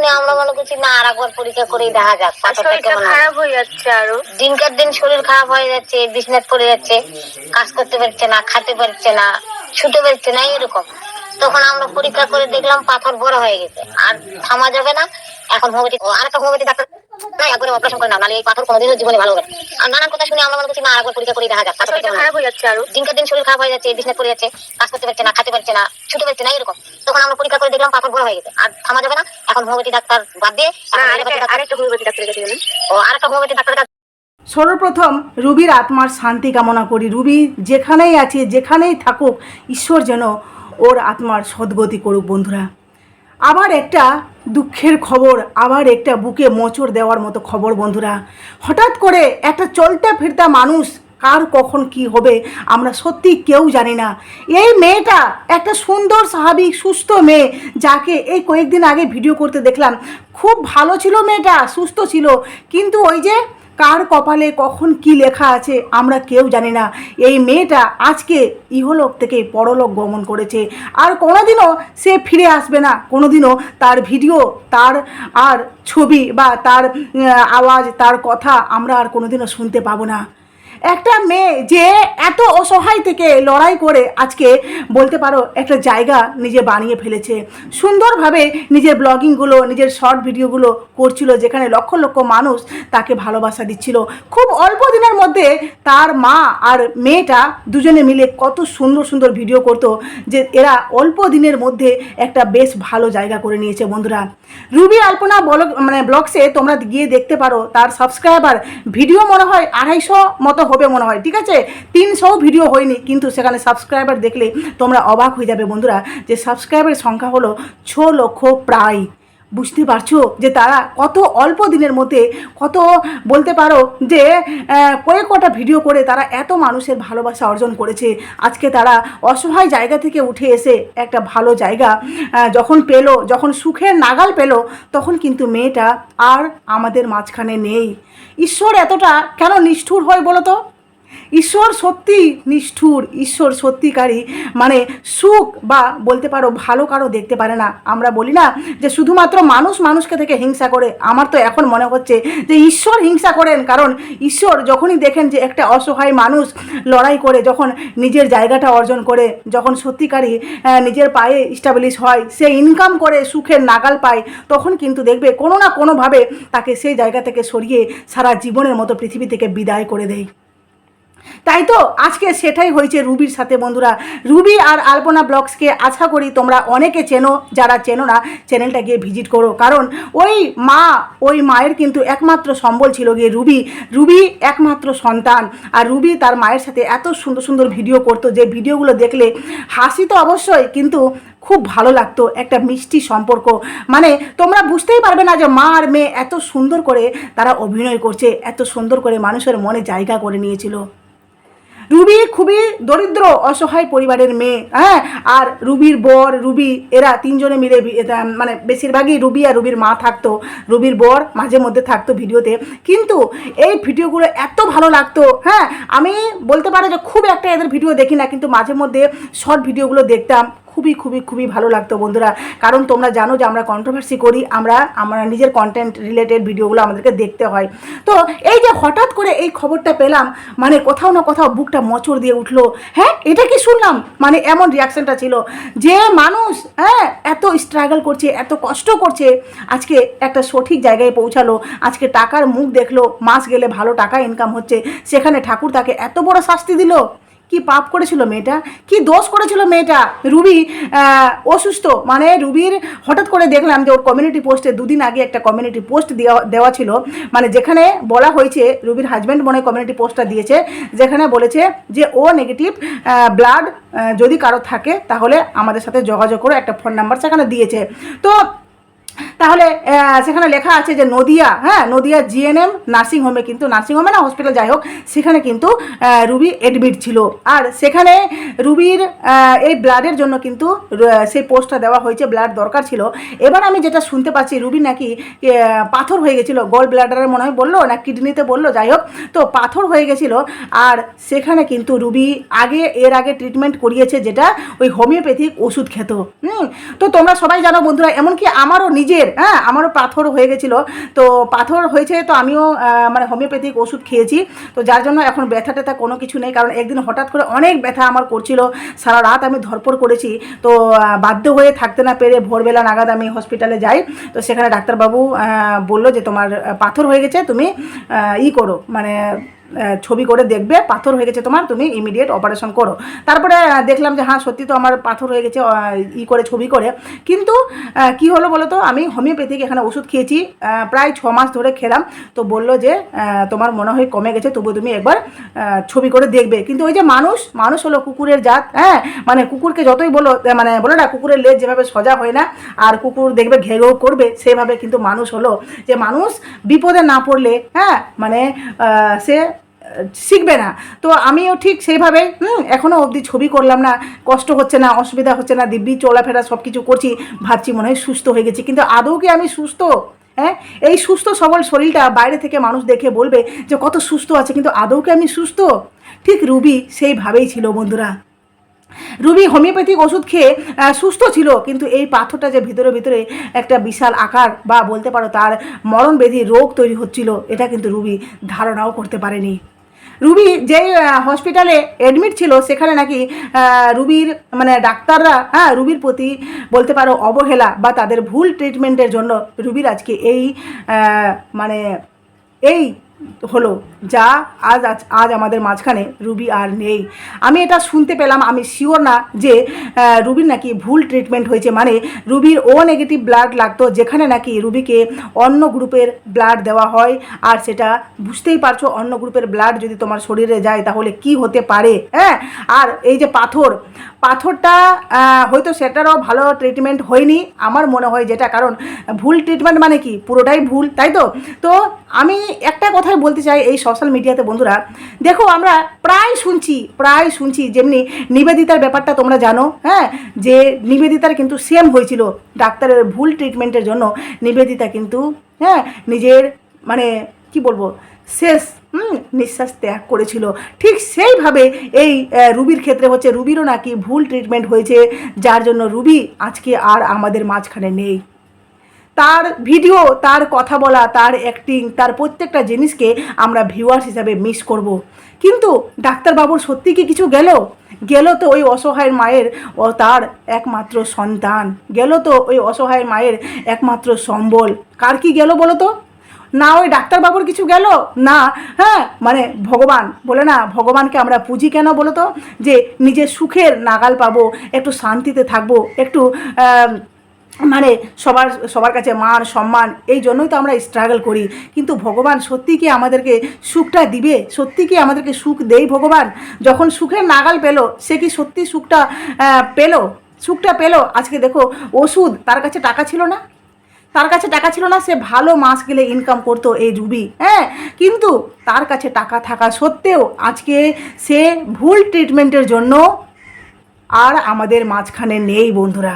শুনে আমরা মনে করছি না আর একবার পরীক্ষা করেই দেখা যাক পাথরটা কেমন খারাপ হয়ে যাচ্ছে আরও। দিনকার দিন শরীর খারাপ হয়ে যাচ্ছে বিছনাত পড়ে যাচ্ছে কাজ করতে পারছে না খাতে পারছে না ছুটে পারছে না এরকম। তখন আমরা পরীক্ষা করে দেখলাম পাথর বড় হয়ে গেছে। আর থামা যাবে না। এখন হোমিওপ্যাথি আর একটা হোমিওপ্যাথি ডাক্তার না একবারে অপারেশন করে না নাহলে এই পাথর কোনোদিনও জীবনে ভালো হবে আর নানান কথা শুনে আমরা মনে করছি না আর একবার পরীক্ষা করে দেখা যাক। খারাপ হয়ে যাচ্ছে আরও। দিন শরীর খারাপ হয়ে যাচ্ছে বিছনাথ পড়ে যাচ্ছে কাজ করতে পারছে না খেতে পারছে না ছুটে পারছে না এরকম। তখন আমরা পরীক্ষা করে দেখলাম পাথর বড় হয়ে গেছে। আর থামা যাবে না এখন হোমিওপ্যাথি ডাক্তার বাদ দিয়ে আরেকটা ডাক্তার- হোমিওপ্যাথি ডাক্তারের কাছে গেলেন। ও আরেকটা হোমিওপ্যাথি ডাক্তারের সর্বপ্রথম রুবির আত্মার শান্তি কামনা করি। রুবি যেখানেই আছে যেখানেই থাকুক ঈশ্বর যেন ওর আত্মার সদ্গতি করুক বন্ধুরা। আবার একটা দুঃখের খবর, আবার একটা বুকে মোচড় দেওয়ার মতো খবর বন্ধুরা। হঠাৎ করে একটা চলতে ফিরতা মানুষ, কার কখন কি হবে আমরা সত্যি কেউ জানি না। এই মেয়েটা একটা সুন্দর, স্বাভাবিক, সুস্থ মেয়ে, যাকে এই কয়েকদিন আগে ভিডিও করতে দেখলাম। খুব ভালো ছিল মেয়েটা, সুস্থ ছিল। কিন্তু ওই যে কার কপালে কখন কি লেখা আছে আমরা কেউ জানি না। এই মেয়েটা আজকে ইহলোক থেকে পরলোক গমন করেছে। আর কোনোদিনও সে ফিরে আসবে না। কোনোদিনও তার ভিডিও, তার আর ছবি বা তার আওয়াজ, তার কথা আমরা আর কোনোদিনও শুনতে পাবো না। একটা মেয়ে যে এত অসহায় থেকে লড়াই করে আজকে বলতে পারো একটা জায়গা নিজে বানিয়ে ফেলেছে। সুন্দরভাবে নিজের ব্লগিংগুলো, নিজের শর্ট ভিডিওগুলো করছিল যেখানে লক্ষ লক্ষ মানুষ তাকে ভালোবাসা দিচ্ছিল। খুব অল্প দিনের মধ্যে তার মা আর মেয়েটা দুজনে মিলে কত সুন্দর সুন্দর ভিডিও করতো যে এরা অল্প দিনের মধ্যে একটা বেশ ভালো জায়গা করে নিয়েছে বন্ধুরা। রুবি আলপনা বল মানে ব্লগসে তোমরা গিয়ে দেখতে পারো, তার সাবস্ক্রাইবার ভিডিও মনে হয় আড়াইশো মতো হবে মনে হয়, ঠিক আছে? তিনশো ভিডিও হয়নি, কিন্তু সেখানে সাবস্ক্রাইবার দেখলে তোমরা অবাক হয়ে যাবে বন্ধুরা যে সাবস্ক্রাইবারের সংখ্যা হলো ছ লক্ষ প্রায়। বুঝতে পারছ যে তারা কত অল্প দিনের মধ্যে কত বলতে পারো যে কয়েক কটা ভিডিও করে তারা এত মানুষের ভালোবাসা অর্জন করেছে। আজকে তারা অসহায় জায়গা থেকে উঠে এসে একটা ভালো জায়গা যখন পেল, যখন সুখের নাগাল পেল, তখন কিন্তু মেয়েটা আর আমাদের মাঝখানে নেই। ঈশ্বর এতটা কেন নিষ্ঠুর হয় বলো তো? ঈশ্বর সত্যি নিষ্ঠুর ঈশ্বর সত্যিকারই মানে সুখ বা বলতে পারো ভালো কারও দেখতে পারে না। আমরা বলি না যে শুধুমাত্র মানুষ মানুষকে থেকে হিংসা করে। আমার তো এখন মনে হচ্ছে যে ঈশ্বর হিংসা করেন। কারণ ঈশ্বর যখনই দেখেন যে একটা অসহায় মানুষ লড়াই করে যখন নিজের জায়গাটা অর্জন করে যখন সত্যিকারই আহ, নিজের পায়ে স্টাবলিশ হয় সে ইনকাম করে সুখের নাগাল পায় তখন কিন্তু দেখবে কোনো না কোনোভাবে তাকে সেই জায়গা থেকে সরিয়ে সারা জীবনের মতো পৃথিবী থেকে বিদায় করে দেয়। তাই তো? আজকে সেটাই হয়েছে রুবির সাথে, বন্ধুরা। রুবি আর আলপনা ব্লগসকে আশা করি তোমরা অনেকে চেনো, যারা চেনো না চ্যানেলটা গিয়ে ভিজিট করো। কারণ ওই মা, ওই মায়ের কিন্তু একমাত্র সম্বল ছিল গিয়ে রুবি। রুবি একমাত্র সন্তান। আর রুবি তার মায়ের সাথে এত সুন্দর সুন্দর ভিডিও করতো যে ভিডিওগুলো দেখলে হাসি তো অবশ্যই, কিন্তু খুব ভালো লাগতো একটা মিষ্টি সম্পর্ক। মানে তোমরা বুঝতেই পারবে না যে মা আর মেয়ে এত সুন্দর করে তারা অভিনয় করছে, এত সুন্দর করে মানুষের মনে জায়গা করে নিয়েছিল। রুবি খুবই দরিদ্র, অসহায় পরিবারের মেয়ে হ্যাঁ? আর রুবির বর, রুবি, এরা তিনজনে মিলে মানে বেশিরভাগই রুবি আর রুবির মা থাকতো। রুবির বর মাঝে মধ্যে থাকতো ভিডিওতে। কিন্তু এই ভিডিওগুলো এত ভালো লাগতো হ্যাঁ? আমি বলতে পারো যে খুব একটা এদের ভিডিও দেখি না, কিন্তু মাঝে মধ্যে শর্ট ভিডিওগুলো দেখতাম। খুবই খুবই খুবই ভালো লাগতো বন্ধুরা। কারণ তোমরা জানো যে আমরা কন্ট্রোভার্সি করি, আমরা আমরা নিজের কন্টেন্ট রিলেটেড ভিডিওগুলো আমাদেরকে দেখতে হয়। তো এই যে হঠাৎ করে এই খবরটা পেলাম মানে কোথাও না কোথাও বুকটা মোচড় দিয়ে উঠল। হ্যাঁ এটা কি শুনলাম? মানে এমন রিয়াকশনটা ছিল যে মানুষ হ্যাঁ এত স্ট্রাগল করছে, এত কষ্ট করছে। আজকে একটা সঠিক জায়গায় পৌঁছালো, আজকে টাকার মুখ দেখল, মাস গেলে ভালো টাকা ইনকাম হচ্ছে। সেখানে ঠাকুর তাকে এত বড় শাস্তি দিল। কি পাপ করেছিল মেয়েটা? কি দোষ করেছিল মেয়েটা? রুবি অসুস্থ। মানে রুবির হঠাৎ করে দেখলাম যে ওর কমিউনিটি পোস্টে দুদিন আগে একটা কমিউনিটি পোস্ট দেওয়া দেওয়া ছিল। মানে যেখানে বলা হয়েছে, রুবির হাজব্যান্ড মনে কমিউনিটি পোস্টটা দিয়েছে, যেখানে বলেছে যে ও নেগেটিভ ব্লাড যদি কারও থাকে, তাহলে আমাদের সাথে যোগাযোগ করে, একটা ফোন নাম্বার সেখানে দিয়েছে। তো তাহলে সেখানে লেখা আছে যে নদিয়া হ্যাঁ নদিয়া জিএনএম নার্সিংহোমে কিন্তু নার্সিংহোমে না হসপিটাল যাই হোক, সেখানে কিন্তু রুবি এডমিট ছিল। আর সেখানে রুবির এই ব্লাডের জন্য কিন্তু সেই পোস্টটা দেওয়া হয়েছে ব্লাড দরকার ছিল। এবার আমি যেটা শুনতে পাচ্ছি, রুবি নাকি পাথর হয়ে গেছিল গল ব্লাডারের মনে হয়, বলল না কিডনিতে বলল, যাই হোক, তো পাথর হয়ে গেছিল। আর সেখানে কিন্তু রুবি আগে, এর আগে ট্রিটমেন্ট করিয়েছে, যেটা ওই হোমিওপ্যাথিক ওষুধ খেত। হুম, তো তোমরা সবাই জানো বন্ধুরা, এমনকি আমারও নিজের হ্যাঁ আমারও পাথর হয়ে গেছিল। তো পাথর হয়েছে তো আমিও মানে হোমিওপ্যাথিক ওষুধ খেয়েছি। তো যার জন্য এখন ব্যথা ট্যাথা কোনো কিছু নেই, কারণ একদিন হঠাৎ করে অনেক ব্যথা আমার করছিল। সারা রাত আমি ধরপড় করেছি। তো বাধ্য হয়ে থাকতে না পেরে ভোরবেলা নাগাদ আমি হসপিটালে যাই। তো সেখানে ডাক্তারবাবু বলল যে তোমার পাথর হয়ে গেছে, তুমি ই করো। মানে ছবি করে দেখবে, পাথর হয়ে গেছে তোমার, তুমি ইমিডিয়েট অপারেশন করো। তারপরে দেখলাম যে হ্যাঁ সত্যি তো আমার পাথর হয়ে গেছে ই করে, ছবি করে। কিন্তু কি হলো বলো তো আমি হোমিওপ্যাথিক এখানে ওষুধ খেয়েছি প্রায় ছ মাস ধরে খেলাম। তো বলল যে তোমার মনে হয় কমে গেছে তবু তুমি একবার ছবি করে দেখবে। কিন্তু ওই যে মানুষ মানুষ হলো কুকুরের জাত হ্যাঁ? মানে কুকুরকে যতই বলো মানে বলো না, কুকুরের লেজ যেভাবে সজা হয় না, আর কুকুর দেখবে ঘেঘেও করবে, সেভাবে কিন্তু মানুষ হলো। যে মানুষ বিপদে না পড়লে হ্যাঁ? মানে সে শিখবে না। তো আমিও ঠিক সেইভাবে, হুম এখনও অবধি ছবি করলাম না, কষ্ট হচ্ছে না, অসুবিধা হচ্ছে না, দিব্যি চলাফেরা সব কিছু করছি, ভাবছি মনে হয় সুস্থ হয়ে গেছি, কিন্তু আদৌ কি আমি সুস্থ? হ্যাঁ এই সুস্থ সবল শরীরটা বাইরে থেকে মানুষ দেখে বলবে যে কত সুস্থ আছে, কিন্তু আদৌ কি আমি সুস্থ? ঠিক রুবি সেইভাবেই ছিল বন্ধুরা। রুবি হোমিওপ্যাথিক ওষুধ খেয়ে সুস্থ ছিল, কিন্তু এই পাথরটা যে ভিতরে ভিতরে একটা বিশাল আকার বা বলতে পারো তার মরণবেধি রোগ তৈরি হচ্ছিল, এটা কিন্তু রুবি ধারণাও করতে পারেনি। রুবি যেই হসপিটালে অ্যাডমিট ছিল, সেখানে নাকি রুবির মানে ডাক্তাররা হ্যাঁ রুবির প্রতি বলতে পারো অবহেলা বা তাদের ভুল ট্রিটমেন্টের জন্য রুবির আজকে এই মানে এই হলো, যা আজ আজ আজ আমাদের মাঝখানে রুবি আর নেই। আমি এটা শুনতে পেলাম, আমি শিওর না যে রুবির নাকি ভুল ট্রিটমেন্ট হয়েছে। মানে রুবির ও নেগেটিভ ব্লাড লাগতো, যেখানে নাকি রুবিকে অন্য গ্রুপের ব্লাড দেওয়া হয়। আর সেটা বুঝতেই পারছ, অন্য গ্রুপের ব্লাড যদি তোমার শরীরে যায়, তাহলে কি হতে পারে? হ্যাঁ? আর এই যে পাথর, পাথরটা হয়তো সেটারও ভালো ট্রিটমেন্ট হয়নি আমার মনে হয় যেটা। কারণ ভুল ট্রিটমেন্ট মানে কি? পুরোটাই ভুল, তাই তো? তো আমি একটা কথাই বলতে চাই এই সোশ্যাল মিডিয়াতে বন্ধুরা। দেখো, আমরা প্রায় শুনছি প্রায় শুনছি যেমনি নিবেদিতার ব্যাপারটা তোমরা জানো হ্যাঁ? যে নিবেদিতার কিন্তু সেম হয়েছিল। ডাক্তারের ভুল ট্রিটমেন্টের জন্য নিবেদিতা কিন্তু হ্যাঁ? নিজের মানে কি বলব, শেষ নিঃশ্বাস ত্যাগ করেছিল। ঠিক সেইভাবে এই রুবির ক্ষেত্রে হচ্ছে, রুবিরও নাকি ভুল ট্রিটমেন্ট হয়েছে। যার জন্য রুবি আজকে আর আমাদের মাঝখানে নেই। তার ভিডিও তার কথা বলা, তার অ্যাক্টিং তার প্রত্যেকটা জিনিসকে আমরা ভিউয়ার্স হিসাবে মিস করব। কিন্তু ডাক্তারবাবুর সত্যি কি কিছু গেল? গেল তো ওই অসহায় মায়ের ও তার একমাত্র সন্তান। গেল তো ওই অসহায় মায়ের একমাত্র সম্বল। কার কি গেল বলো তো? না ওই ডাক্তারবাবুর কিছু গেল? না। হ্যাঁ মানে ভগবান, বলে না, ভগবানকে আমরা পুঁজি কেন বলো তো? যে নিজের সুখের নাগাল পাবো, একটু শান্তিতে থাকব, একটু মানে সবার সবার কাছে মান, সম্মান, এই জন্যই তো আমরা স্ট্রাগল করি। কিন্তু ভগবান সত্যি কি আমাদেরকে সুখটা দিবে? সত্যি কি আমাদেরকে সুখ দেই ভগবান? যখন সুখের নাগাল পেল, সে কি সত্যি সুখটা পেল? সুখটা পেল? আজকে দেখো, ওষুধ, তার কাছে টাকা ছিল না? তার কাছে টাকা ছিল না, সে ভালো মাস গেলে ইনকাম করতো এই রুবি হ্যাঁ কিন্তু তার কাছে টাকা থাকা সত্ত্বেও আজকে সে ভুল ট্রিটমেন্টের জন্য আর আমাদের মাঝখানে নেই বন্ধুরা।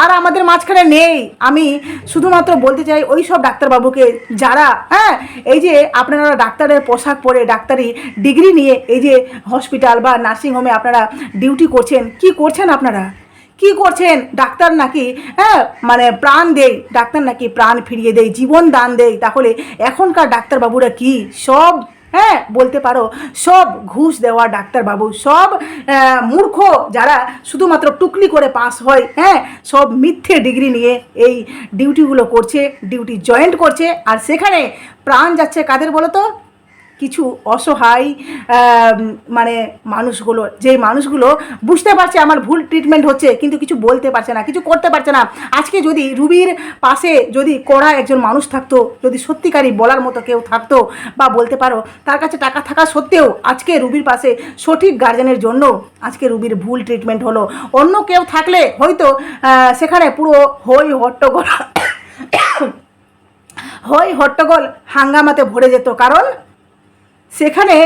আর আমাদের মাঝখানে নেই। আমি শুধুমাত্র বলতে চাই ওই সব ডাক্তারবাবুকে যারা হ্যাঁ এই যে আপনারা ডাক্তারের পোশাক পরে ডাক্তারি ডিগ্রি নিয়ে এই যে হসপিটাল বা নার্সিংহোমে আপনারা ডিউটি করছেন, কি করছেন আপনারা? কি করছেন? ডাক্তার নাকি হ্যাঁ মানে প্রাণ দেয়, ডাক্তার নাকি প্রাণ ফিরিয়ে দেয়, জীবন দান দেয়, তাহলে এখনকার ডাক্তারবাবুরা কি? সব হ্যাঁ বলতে পারো, সব ঘুষ দেওয়া ডাক্তারবাবু, সব মূর্খ যারা শুধুমাত্র টুকলি করে পাস হয় হ্যাঁ সব মিথ্যে ডিগ্রি নিয়ে এই ডিউটিগুলো করছে, ডিউটি জয়েন্ট করছে, আর সেখানে প্রাণ যাচ্ছে কাদের বলো তো? কিছু অসহায় মানে মানুষগুলো, যে মানুষগুলো বুঝতে পারছে আমার ভুল ট্রিটমেন্ট হচ্ছে, কিন্তু কিছু বলতে পারছে না, কিছু করতে পারছে না। আজকে যদি রুবির পাশে যদি কড়া একজন মানুষ থাকতো, যদি সত্যিকারই বলার মতো কেউ থাকতো বা বলতে পারো, তার কাছে টাকা থাকা সত্ত্বেও আজকে রুবির পাশে সঠিক গার্জেনের জন্য আজকে রুবির ভুল ট্রিটমেন্ট হলো। অন্য কেউ থাকলে হয়তো সেখানে পুরো হই হট্টগোল হই হট্টগোল হাঙ্গামাতে ভরে যেত। কারণ সেখানে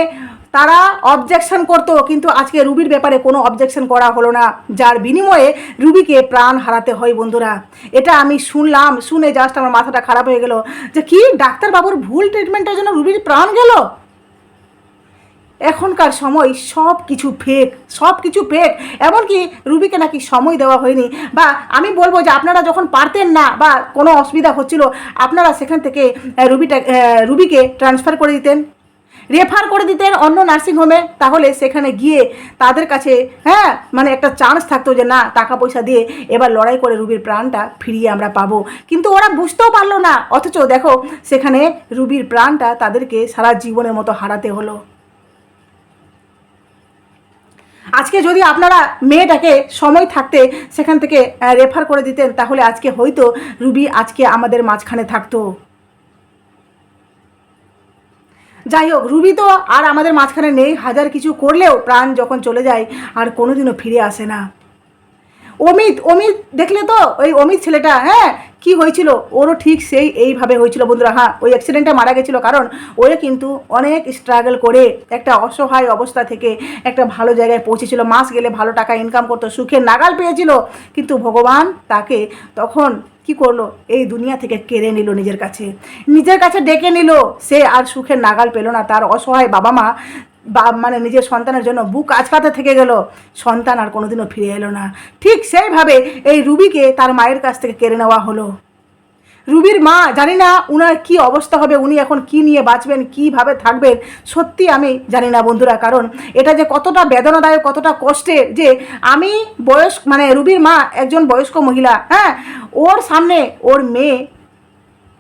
তারা অবজেকশন করতো, কিন্তু আজকে রুবির ব্যাপারে কোনো অবজেকশন করা হলো না। যার বিনিময়ে রুবিকে প্রাণ হারাতে হয় বন্ধুরা। এটা আমি শুনলাম, শুনে জাস্ট আমার মাথাটা খারাপ হয়ে গেল যে কি ডাক্তারবাবুর ভুল ট্রিটমেন্টের জন্য রুবির প্রাণ গেল? এখনকার সময় সব কিছু ফেক সব কিছু ফেক এমনকি রুবিকে নাকি সময় দেওয়া হয়নি। বা আমি বলব যে আপনারা যখন পারতেন না বা কোনো অসুবিধা হচ্ছিল, আপনারা সেখান থেকে রুবিটা রুবিকে ট্রান্সফার করে দিতেন। রেফার করে দিতেন অন্য নার্সিংহোমে তাহলে সেখানে গিয়ে তাদের কাছে হ্যাঁ মানে একটা চান্স থাকতো যে না, টাকা পয়সা দিয়ে এবার লড়াই করে রুবির প্রাণটা ফিরিয়ে আমরা পাবো। কিন্তু ওরা বুঝতেও পারল না, অথচ দেখো, সেখানে রুবির প্রাণটা তাদেরকে সারা জীবনের মতো হারাতে হলো। আজকে যদি আপনারা মেয়েটাকে সময় থাকতে সেখান থেকে রেফার করে দিতেন, তাহলে আজকে হয়তো রুবি আজকে আমাদের মাঝখানে থাকতো। যাই হোক, রুবি তো আর আমাদের মাঝখানে নেই। হাজার কিছু করলেও প্রাণ যখন চলে যায়, আর কোনোদিনও ফিরে আসে না। অমিত অমিত, দেখলে তো? ওই অমিত ছেলেটা হ্যাঁ? কি হয়েছিল? ওরও ঠিক সেই এইভাবে হয়েছিল বন্ধুরা। হ্যাঁ ওই অ্যাক্সিডেন্টে মারা গেছিল কারণ ওরে কিন্তু অনেক স্ট্রাগল করে একটা অসহায় অবস্থা থেকে একটা ভালো জায়গায় পৌঁছেছিল। মাস গেলে ভালো টাকা ইনকাম করতো, সুখে নাগাল পেয়েছিল। কিন্তু ভগবান তাকে তখন কি করল? এই দুনিয়া থেকে কেড়ে নিল নিজের কাছে। নিজের কাছে ডেকে নিল। সে আর সুখের নাগাল পেল না। তার অসহায় বাবা মা বা মানে নিজের সন্তানের জন্য বুক আচকাতে থেকে গেল, সন্তান আর কোনোদিনও ফিরে এলো না। ঠিক সেইভাবে এই রুবিকে তার মায়ের কাছ থেকে কেড়ে নেওয়া হলো। রুবির মা জানি না উনার কি অবস্থা হবে, উনি এখন কি নিয়ে বাঁচবেন, কীভাবে থাকবেন, সত্যি আমি জানি না বন্ধুরা, কারণ এটা যে কতটা বেদনাদায়ক, কতটা কষ্টের যে আমি বয়স মানে রুবির মা একজন বয়স্ক মহিলা হ্যাঁ ওর সামনে ওর মেয়ে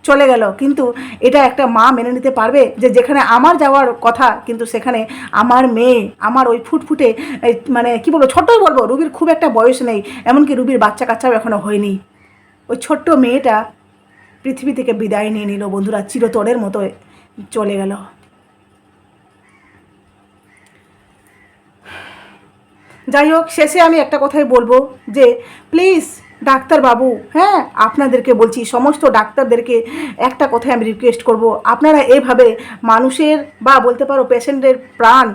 চলে গেল। কিন্তু এটা একটা মা মেনে নিতে পারবে যে যেখানে আমার যাওয়ার কথা, কিন্তু সেখানে আমার মেয়ে, আমার ওই ফুটফুটে মানে কি বলব ছোট্টই বলব, রুবির খুব একটা বয়স নেই, এমনকি রুবির বাচ্চা কাচ্চাও এখনও হয়নি। ওই ছোট্ট মেয়েটা পৃথিবী থেকে বিদায় নিয়ে নিল, বন্ধুরা, চিরতরের মতো চলে গেল। যাই হোক, শেষে আমি একটা কথাই বলব যে প্লিজ ডাক্তারবাবু হ্যাঁ আপনাদেরকে বলছি, সমস্ত ডাক্তারদেরকে একটা কথাই আমি রিকোয়েস্ট করব। আপনারা এভাবে মানুষের বা বলতে পারো পেশেন্টের প্রাণ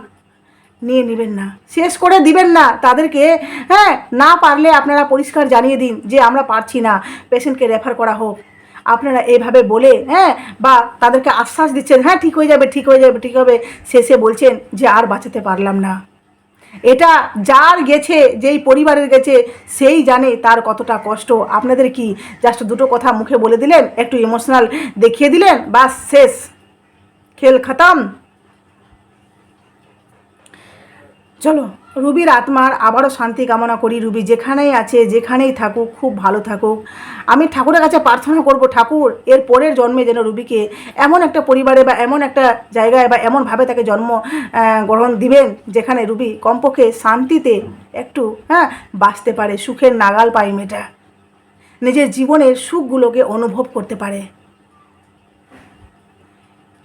নিয়ে নেবেন না। শেষ করে দিবেন না তাদেরকে হ্যাঁ না পারলে আপনারা পরিষ্কার জানিয়ে দিন যে আমরা পারছি না পেশেন্টকে রেফার করা হোক। আপনারা এইভাবে বলে হ্যাঁ বা তাদেরকে আশ্বাস দিচ্ছেন হ্যাঁ ঠিক হয়ে যাবে, ঠিক হয়ে যাবে, ঠিক হবে, শেষে বলছেন যে আর বাঁচাতে পারলাম না। এটা যার গেছে, যেই পরিবারের গেছে, সেই জানে তার কতটা কষ্ট। আপনাদের কি জাস্ট দুটো কথা মুখে বলে দিলেন, একটু ইমোশনাল দেখিয়ে দিলেন বা শেষ। খেল খতম। চলো। রুবির আত্মার আবারও শান্তি কামনা করি। রুবি যেখানেই আছে, যেখানেই থাকুক, খুব ভালো থাকুক। আমি ঠাকুরের কাছে প্রার্থনা করব, ঠাকুর, এর পরের জন্মে যেন রুবিকে এমন একটা পরিবারে বা এমন একটা জায়গায় বা এমনভাবে তাকে জন্ম গ্রহণ দিবেন, যেখানে রুবি কমপক্ষে শান্তিতে একটু হ্যাঁ বাঁচতে পারে, সুখের নাগাল পায় মেয়েটা। নিজের জীবনের সুখগুলোকে অনুভব করতে পারে।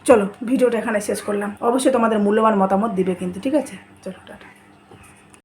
চলো, ভিডিওটা এখানে শেষ করলাম। অবশ্যই তোমাদের মূল্যবান মতামত দিবে কিন্তু, ঠিক আছে? চলো, টাটা।